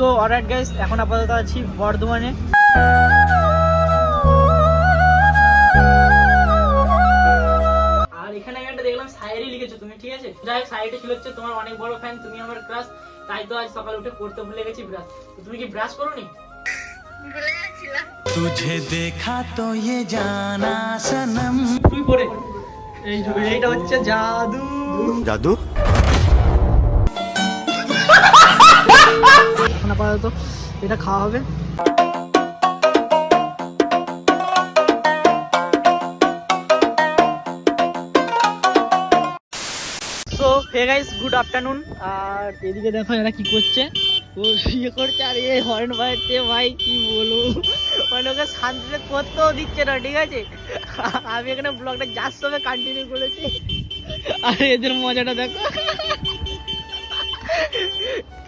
So alright guys এখন আপাতত আছি বর্ধমানে। আর এখানে আমি একটা দেখলাম সাইরি লিখেছো তুমি ঠিক আছে? যাই সাইডে ছিল হচ্ছে তোমার অনেক বড় ফ্যান তুমি আমার ক্রাশ তাই তো আজ সকালে উঠে পড়তে ভুলে গেছি ব্রাশ তুমি কি ব্রাশ করোনি? তুঝে দেখা তো ये জানা সনম তুই পড়ে। এইটা হচ্ছে জাদু। জাদু? এখন আপাতত এটা খাওয়া হবে। So hey guys good afternoon আর এদিকে দেখো এরা কি করছে। ও ইয়ে করছে, আর এই হর্ন বাজছে, ভাই, কি বলব? মানে ওকে শান্তিতে করতেও দিচ্ছে না, ঠিক আছে? আমি এখানে ব্লগটা যার সঙ্গে কন্টিনিউ করেছি। আর এদের মজাটা দেখো।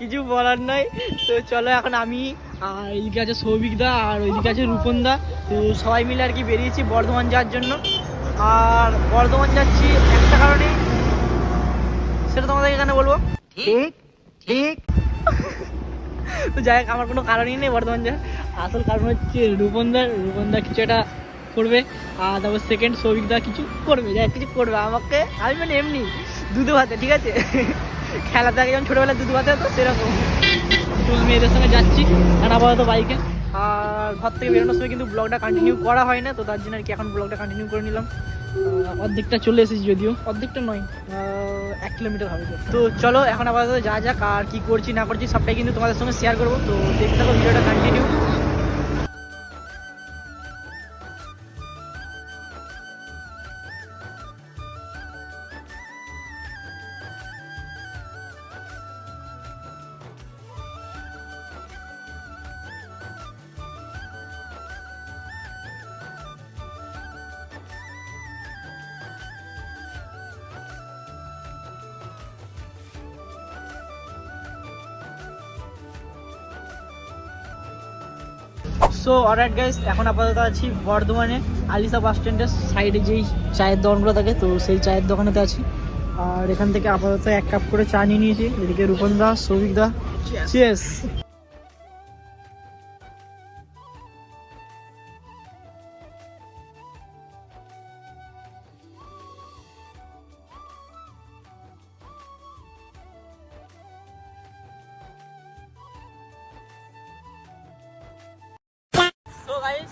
কিছু বলার নাই। তো চলো এখন আমি আর এইদিকে আছে সৌভিক দা আর ওইদিকে আছে রূপন দা। তো সবাই মিলে আর কি বেরিয়েছি বর্ধমান যাওয়ার জন্য। আর বর্ধমান যাচ্ছি একটা কারণে সেটা তোমাদের এখানে বলব। ঠিক ঠিক। তো যাই হোক আমার কোনো কারণই নেই বর্ধমান যাওয়ার। আসল কারণ হচ্ছে রূপন দা রূপন দা কিছু একটা করবে। আর তারপর সেকেন্ড সৌভিক দা কিছু করবে যাই কিছু করবে আমাকে। আমি মানে এমনি দুধে ভাতে ঠিক আছে? খেলাতে আগে যেমন ছোটোবেলায় দুধ ভাতে হতো সেরকম। তো আমি এদের সঙ্গে যাচ্ছি আর আপাতত বাইকে। আর ঘর থেকে বেরোনোর সময় কিন্তু ব্লগটা কন্টিনিউ করা হয় না তো তার জন্য আর কি এখন ব্লগটা কন্টিনিউ করে নিলাম। অর্ধেকটা চলে এসেছি যদিও। অর্ধেকটা নয় এক কিলোমিটার হবে তো। তো চলো এখন আপাতত যা যাক আর কি করছি না করছি সবটাই কিন্তু তোমাদের সঙ্গে শেয়ার করব। তো দেখতে থাকো ভিডিওটা কন্টিনিউ সো অর্ডার গাইস এখন আপাতত আছি বর্ধমানে, আলিসা বাস স্ট্যান্ডের সাইডে যেই চায়ের দোকানগুলো থাকে, তো সেই চায়ের দোকানেতে আছি। আর এখান থেকে আপাতত এক কাপ করে চা নিয়ে নিয়েছি, এদিকে রূপন দা, সৌভিক দা। চিয়েস গাইস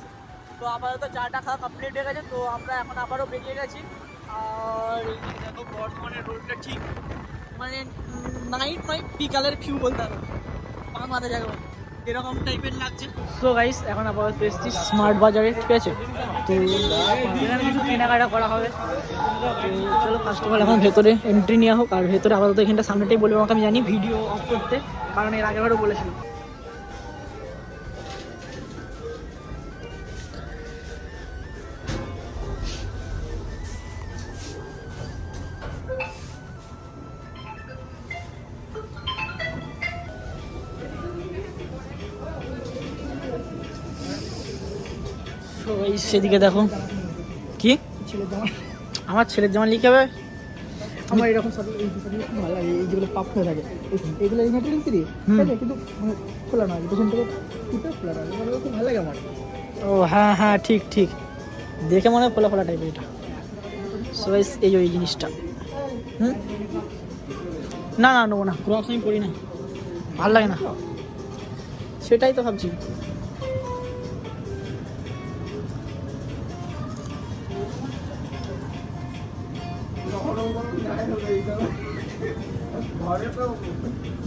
তো আপাতত চাটা খাওয়া কমপ্লিট হয়ে গেছে তো আমরা এখন আবারও বেরিয়ে গেছি। আর দেখো বর্ধমানের রোডটা ঠিক। মানে নাইট নয় বিকালের ফিউ বলতে হবে পান মাথা জায়গা এরকম টাইপের লাগছে। সো গাইস এখন আপাতত এসেছি স্মার্ট বাজারে ঠিক আছে? তো এখানে কিছু কেনাকাটা করা হবে। তো চলো ফার্স্ট অফ অল এখন ভেতরে এন্ট্রি নেওয়া হোক। আর ভেতরে আপাতত এখানটা সামনেটাই বলব আমাকে আমি জানি ভিডিও অফ করতে। কারণ এর আগেবারও বলেছিলাম। সেদিকে দেখো। কি? আমার ছেলের জামা লিখে হবে আমার এরকম সব এই বিষয়গুলো খুব ভালো লাগে এই যেগুলো পাপ হয়ে থাকে। এগুলো এই ম্যাটেরিয়াল সিরি কিন্তু মানে খোলা নয় পেছন থেকে ফুটে খোলা নয়। খুব ভালো লাগে আমার। ও হ্যাঁ হ্যাঁ ঠিক ঠিক। দেখে মনে হয় টাইপের এটা। সো এই ওই জিনিসটা। হুম? না না নেব না। ক্রক্স আমি পড়ি না। ভালো লাগে না। সেটাই তো ভাবছি।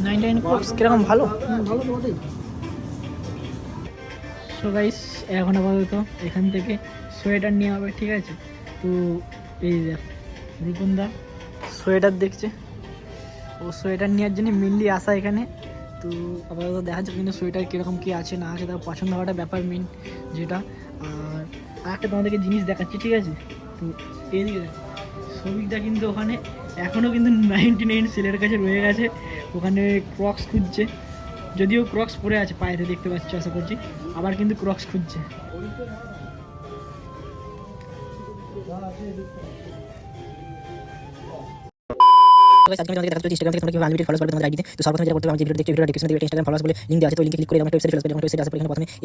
নাইন নাইন ক্রক্স কীরকম ভালো? ভালো সো গাইস এখন আপাতত এখান থেকে সোয়েটার নেওয়া হবে ঠিক আছে? তো এই দেখ রূপনদা সোয়েটার দেখছে। ও সোয়েটার নেওয়ার জন্য মেনলি আসা এখানে। তো আপাতত দেখা যাচ্ছে কিন্তু সোয়েটার কীরকম কী আছে না আছে তার পছন্দ হওয়াটা ব্যাপার মেন যেটা। আর আরেকটা তোমাদেরকে জিনিস দেখাচ্ছি ঠিক আছে? তো এইদিকে দেখো শ্রমিকদা কিন্তু ওখানে এখনও কিন্তু নাইনটি নাইন সেলের কাছে রয়ে গেছে। ওখানে ক্রক্স খুঁজছে। যদিও ক্রক্স পরে আছে পায়েতে, দেখতে পাচ্ছি, আশা করছি। আবার কিন্তু ক্রক্স খুঁজছে। Guys, আজকে আমি তোমাদেরকে দেখাচ্ছি ইনস্টাগ্রাম থেকে তোমরা কীভাবে আনলিমিটেড ফলোয়ার্স পাবে তোমাদের আইডিতে তো। সর্বপ্রথম যেটা করতে আমি যে ভিডিও দেখতে ভিডিও ডেসক্রিপশনে তোমাদের দিয়ে দেখতে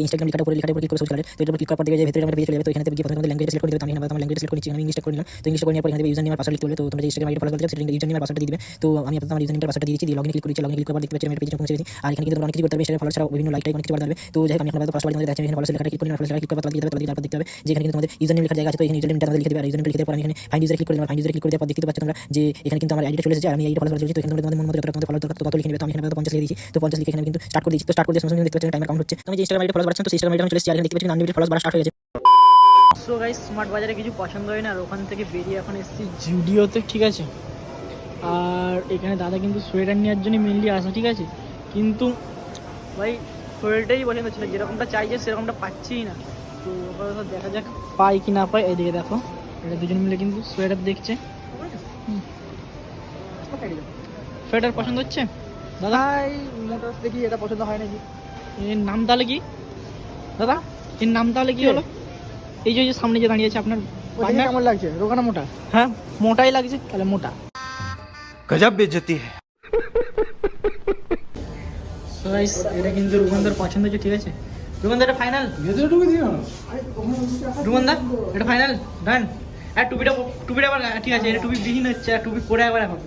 ইনস্টাগ্রাম তোমাদের তোমাদের দেখতে কিন্তু আমার আমি ফলো করেছি তো এখানে তোমাদের মন মতো তোমাদের ফলো দরকার তত লিখে নেবে তো আমি এখানে পঞ্চাশ লিখে তো পঞ্চাশ লিখে এখানে কিন্তু স্টার্ট করে দিচ্ছি তো স্টার্ট করে দিয়ে দেখতে পাচ্ছি টাইমার কাউন্ট হচ্ছে। আমি যে ইনস্টাগ্রাম আইডি ফলো বাড়াচ্ছি তো ইনস্টাগ্রাম আইডি চলে এসেছি আর এখানে দেখতে পাচ্ছি আনলিমিটেড ফলোয়ার্স বাড়া স্টার্ট হয়ে গেছে। সো গাইস স্মার্ট বাজারে কিছু পছন্দ হয় না আর ওখান থেকে বেরিয়ে এখন এসেছি জুডিওতে ঠিক আছে? আর এখানে দাদা কিন্তু সোয়েটার নেওয়ার জন্য মেনলি আসা ঠিক আছে? কিন্তু ভাই সোয়েটারই পছন্দ ছিল যেরকমটা চাইছে সেরকমটা পাচ্ছিই না। তো আপাতত দেখা যাক পাই কি না পাই। এদিকে দেখো এটা দুজন মিলে কিন্তু সোয়েটার দেখছে। সোয়েটার পছন্দ হচ্ছে? দাদা? এই মোটরস দেখি এটা পছন্দ হয় নাকি? এর নাম তাহলে কি? দাদা? এর নাম তাহলে কি হলো? এই যে সামনে যে দাঁড়িয়ে আছে আপনার পার্টনার কেমন লাগছে? রোগানা মোটা? হ্যাঁ মোটাই লাগছে। তাহলে মোটা। গজব বেজতি সো গাইস এটা কিন্তু রুগনদার পছন্দ হচ্ছে ঠিক আছে? রুগনদা এটা ফাইনাল ভেতরে ঢুকে দিও। রুগনদা এটা ফাইনাল ডান আর টুপিটা টুপিটা আবার ঠিক আছে এটা টুপি বিহীন হচ্ছে আর টুপি পরে আবার এখন।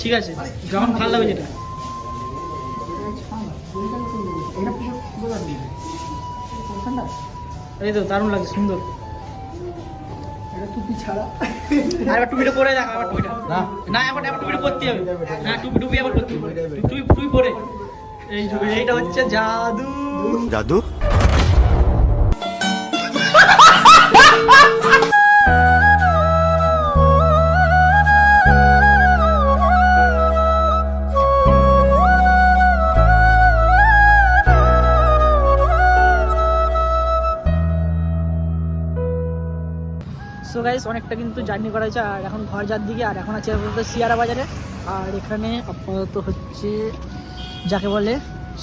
ঠিক আছে যখন ভালো লাগবে যেটা। এই তো দারুণ লাগছে সুন্দর। এটা টুপি ছাড়া আর টুপিটা পরে দেখ আবার টুপিটা। না। এবার এবার টুপিটা করতে হবে। হ্যাঁ টুপি টুপি আবার করতে হবে। টুপি টুপি পরে। এই এইটা হচ্ছে জাদু। जादू সো গাইস অনেকটা কিন্তু জার্নি করা হয়েছে আর এখন ঘর যার দিকে আর এখন আছে আপাতত শিয়ারা বাজারে আর এখানে আপাতত হচ্ছে যাকে বলে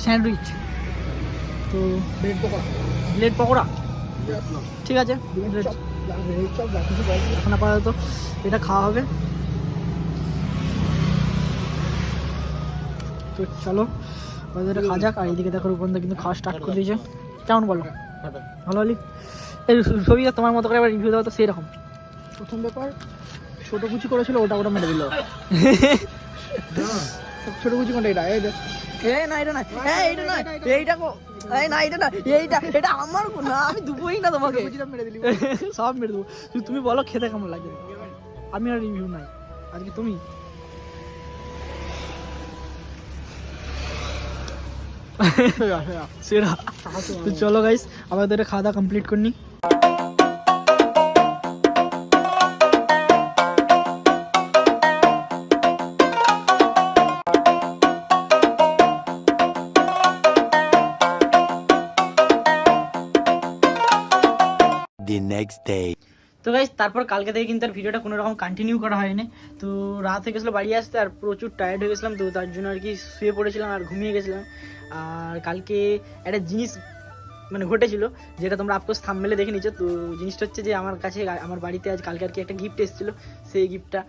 স্যান্ডউইচ। তো ব্রেড পকোড়া। ব্লেড পকোড়া। ঠিক আছে এখন আপাতত এটা খাওয়া হবে। তো চলো এটা খাওয়া যাক। আর এইদিকে দেখো রূপন্দা কিন্তু খাওয়া স্টার্ট করে দিয়েছে। কেমন বলো? ভালো হলি এই ছবি তোমার মতো করে এবার রিভিউ দেওয়া তো সেই রকম প্রথম ব্যাপার ছোট কুচি করেছিল ওটা ওটা মেরে দিল। ছোট কুচি কোনটা এটা? এই দেখ। এই না এটা না। এই এটা না। এইটা কো এই না এটা না এইটা এটা আমার না আমি দুবোই না তোমাকে। মেরে দিলি সব মেরে দেবো। শুধু তুমি বলো খেতে কেমন লাগে? আমি আর রিভিউ নাই। আজকে তুমি? সেরা। তো চলো গাইস আমাদের খাওয়া দাওয়া কমপ্লিট করনি next day. তো গাইস তারপর কালকে থেকে কিন্তু আর ভিডিওটা কোনো রকম কন্টিনিউ করা হয়নি। তো রাত হয়ে গেছিল বাড়ি আসতে আর প্রচুর টায়ার্ড হয়ে গেছিলাম, তো তার জন্য আর কি শুয়ে পড়েছিলাম আর ঘুমিয়ে গেছিলাম। আর কালকে একটা জিনিস মানে ঘটেছিল, যেটা তোমরা আপকোর্স থাম মেলে দেখে নিচ্ছ তো জিনিসটা হচ্ছে যে আমার কাছে, আমার বাড়িতে আজ কালকে আর কি একটা গিফট এসেছিল, সেই গিফটটা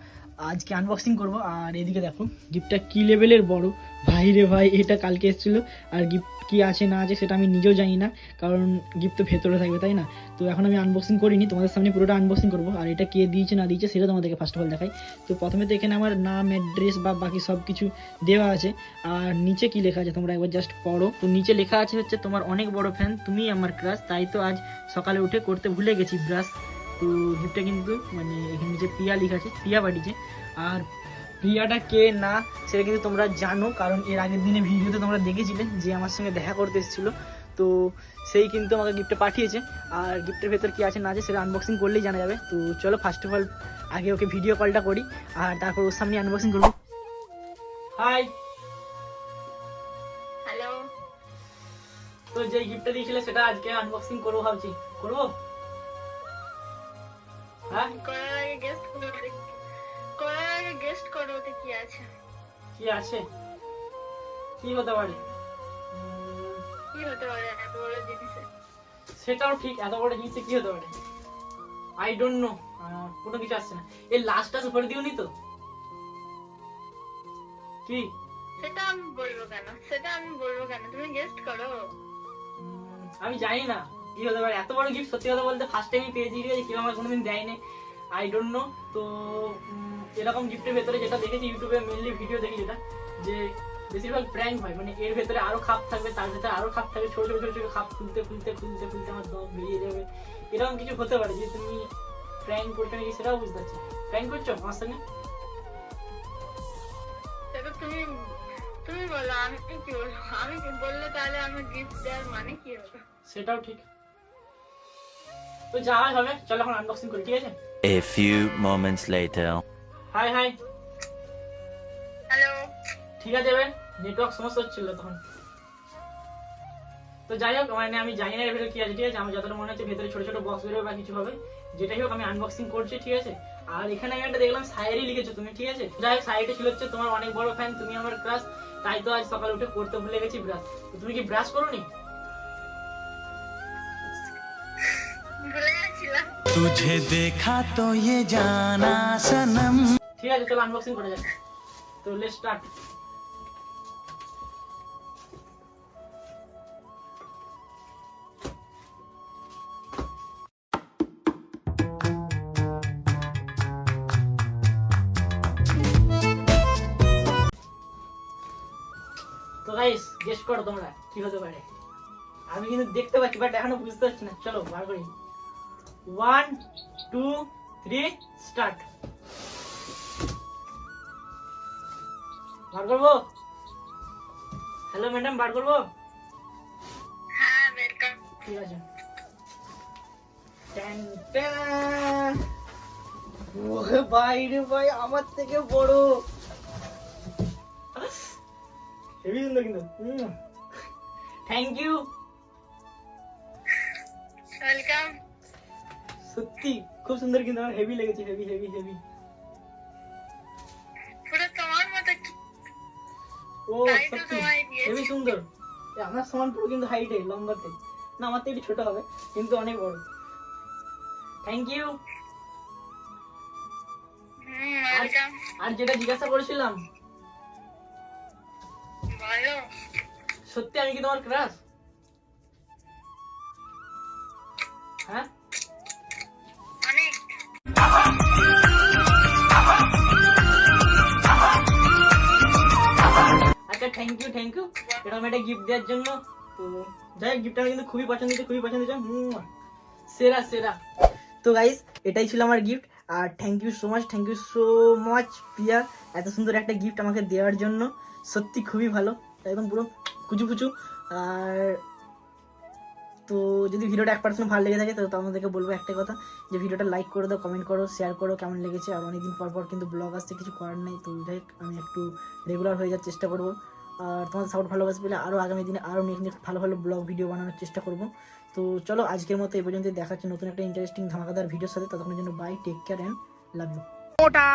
আজকে আনবক্সিং করব। আর এদিকে দেখো গিফটটা কি লেভেলের বড়? ভাই রে ভাই, এটা কালকে এসেছিল। আর গিফট কি আছে, না আছে, সেটা আমি নিজেও জানি না। কারণ গিফট তো ভেতরে থাকবে, তাই না? তো এখন আমি আনবক্সিং করিনি, তোমাদের সামনে পুরোটা আনবক্সিং করব। আর এটা কে দিয়েছে, না দিয়েছে, সেটা তোমাদেরকে ফার্স্ট অফ অল দেখাই। তো প্রথমে তো এখানে আমার নাম অ্যাড্রেস বা বাকি সব কিছু দেওয়া আছে। আর নিচে কি লেখা আছে, তোমরা একবার জাস্ট পড়ো। তো নিচে লেখা আছে হচ্ছে, তোমার অনেক বড় ফ্যান তুমি আমার ক্রাশ তাই তো আজ সকালে উঠে করতে ভুলে গেছি ব্রাশ তো গিফটটা কিন্তু মানে এখানে নিচে প্রিয়া লেখা আছে প্রিয়া পাঠিয়েছে আর প্রিয়াটা কে না সেটা কিন্তু তোমরা জানো কারণ এর আগের দিনে ভিডিওতে তোমরা দেখেছিলে যে আমার সঙ্গে দেখা করতে এসেছিল। তো সেই কিন্তু আমাকে গিফটটা পাঠিয়েছে। আর গিফটের ভেতর কি আছে না আছে সেটা আনবক্সিং করলেই জানা যাবে। তো চলো ফার্স্ট অফ অল আগে ওকে ভিডিও কলটা করি আর তারপর ওর সামনে আনবক্সিং করব। হাই হ্যালো তো যে গিফটটা দিয়েছিলে সেটা আজকে আনবক্সিং করব ভাবছি। করব? হ্যাঁ? করার আগে গেস্ট করার আগে গেস্ট করো ওতে কি আছে? কি আছে? কি হতে পারে? কি হতে পারে? এত বড় জিনিসে সেটাও ঠিক এত বড় জিনিসে কি হতে পারে? আই ডোন্ট নো কোনো কিছু আসছে না। এই লাস্টটা ভরে দিওনি তো? কি? সেটা আমি বলব কেন? সেটা আমি বলব কেন? তুমি গেস্ট করো। আমি জানি না। কি হতে পারে এত বড় গিফট সত্যি কথা বলতে ফার্স্ট টাইমই পেয়েছি ঠিক আছে? কেউ আমার কোনোদিন দেয়নি আই ডোন্ট নো তো এরকম গিফটের ভেতরে যেটা দেখেছি ইউটিউবে মেনলি ভিডিও দেখি যেটা যে বেশিরভাগ প্র্যাঙ্ক হয় মানে এর ভেতরে আরও খাপ থাকবে তার ভেতরে আরও খাপ থাকবে ছোট ছোট ছোট খাপ খুলতে খুলতে খুলতে খুলতে আমার দম বেরিয়ে যাবে। এরকম কিছু হতে পারে যে তুমি প্র্যাঙ্ক করছ নাকি সেটাও বুঝতে পারছি প্র্যাঙ্ক করছ? আমার সঙ্গে? তুমি তুমি বলো আমি কি বলব? আমি বললে তাহলে আমি গিফট দেওয়ার মানে কি হবে? সেটাও ঠিক। তো যা হবে চলো এখন আনবক্সিং করি ঠিক আছে? A few moments later. Hi hi hello ঠিক আছে এবার নেটওয়ার্ক সমস্যা হচ্ছিল তখন। তো যাই হোক মানে আমি জানি না এর ভেতরে কি আছে ঠিক আছে? আমার যতটা মনে হচ্ছে ভেতরে ছোট ছোট বক্স বেরোবে বা কিছু হবে। যেটাই হোক আমি আনবক্সিং করছি ঠিক আছে? আর এখানে আমি একটা দেখলাম সাইরি লিখেছো তুমি ঠিক আছে? যাই হোক সাইডে ছিল হচ্ছে তোমার অনেক বড় ফ্যান তুমি আমার ক্রাশ তাই তো আজ সকালে উঠে করতে ভুলে গেছি ব্রাশ তুমি কি ব্রাশ করোনি? ভুলে तुझे देखा तो ये जाना सनम ঠিক আছে চলো আনবক্সিং করা যাক তো লেট স্টার্ট তো গাইস গেস করো তোমরা কি হতে পারে আমি কিন্তু দেখতে পাচ্ছি বাট এখনো বুঝতে পারছি না চলো বার করি ওয়ান টু থ্রি স্টার্ট বার করব হ্যালো ম্যাডাম বার করব হ্যাঁ ওয়েলকাম ঠিক আছে ট্যান ট্যান। ওরে ভাই রে ভাই আমার থেকে বড় হেভি সুন্দর কিন্তু থ্যাংক ইউ ওয়েলকাম সত্যি খুব সুন্দর কিন্তু আমার হেভি লেগেছে হেভি হেভি হেভি পুরো তোমার মতো কি ও তাই তো সত্যি তোমায় দিয়েছি। হেভি সুন্দর এ, আমার সমান পুরো কিন্তু হাইটে লম্বাতে না আমার তো একটু ছোট হবে কিন্তু অনেক বড় থ্যাংক ইউ হুম ওয়েলকাম আর যেটা জিজ্ঞাসা করেছিলাম বলো সত্যি আমি কি তোমার ক্রাশ হ্যাঁ থ্যাংক ইউ থ্যাংক ইউ এরকম একটা গিফট দেওয়ার জন্য তো যাই হোক গিফটটা কিন্তু খুবই পছন্দ হয়েছে, খুবই পছন্দ হয়েছে। সেরা সেরা। তো গাইস এটাই ছিল আমার gift R thank you so much thank you so much Priya. এত সুন্দর একটা গিফট আমাকে দেওয়ার জন্য। সত্যি খুবই ভালো। একদম পুরো কুচু কুচু। আর তো যদি ভিডিওটা এক পার্সেন্ট ভালো লেগে থাকে, তো তোমাদেরকে বলব একটা কথা, যে ভিডিওটা লাইক করে দাও কমেন্ট করো শেয়ার করো, কেমন লেগেছে। আর অনেকদিন পর পর কিন্তু ব্লগ আসতে কিছু করার নেই। তো যাই আমি একটু রেগুলার হয়ে যাওয়ার চেষ্টা করব। আর তোমাদের সাপোর্ট ভালোবাসবে বলে আরও আগামী দিনে আরও নেক্সট নেক্সট ভালো ভালো ব্লগ ভিডিও বানানোর চেষ্টা করব। তো চলো আজকের মতো এ পর্যন্ত দেখা হচ্ছে নতুন একটা ইন্টারেস্টিং ধামাকাদার ভিডিওর সাথে। ততক্ষণের জন্য bye take care and love you ওটা